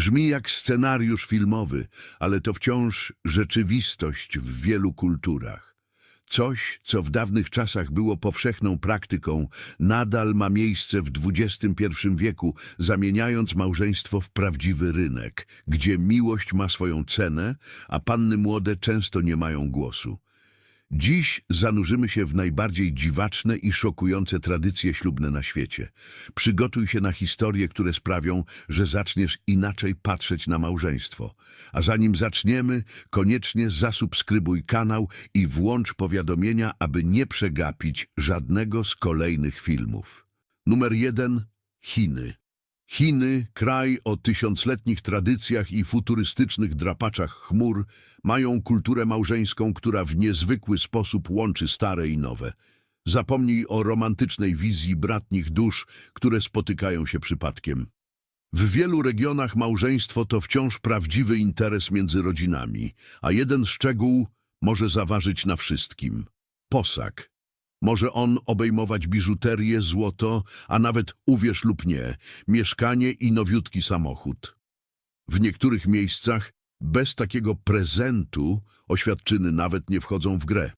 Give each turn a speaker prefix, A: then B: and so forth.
A: Brzmi jak scenariusz filmowy, ale to wciąż rzeczywistość w wielu kulturach. Coś, co w dawnych czasach było powszechną praktyką, nadal ma miejsce w XXI wieku, zamieniając małżeństwo w prawdziwy rynek, gdzie miłość ma swoją cenę, a panny młode często nie mają głosu. Dziś zanurzymy się w najbardziej dziwaczne i szokujące tradycje ślubne na świecie. Przygotuj się na historie, które sprawią, że zaczniesz inaczej patrzeć na małżeństwo. A zanim zaczniemy, koniecznie zasubskrybuj kanał i włącz powiadomienia, aby nie przegapić żadnego z kolejnych filmów. Numer jeden. Chiny. Chiny, kraj o tysiącletnich tradycjach i futurystycznych drapaczach chmur, mają kulturę małżeńską, która w niezwykły sposób łączy stare i nowe. Zapomnij o romantycznej wizji bratnich dusz, które spotykają się przypadkiem. W wielu regionach małżeństwo to wciąż prawdziwy interes między rodzinami, a jeden szczegół może zaważyć na wszystkim. Posag. Może on obejmować biżuterię, złoto, a nawet, uwierz lub nie, mieszkanie i nowiutki samochód. W niektórych miejscach bez takiego prezentu oświadczyny nawet nie wchodzą w grę.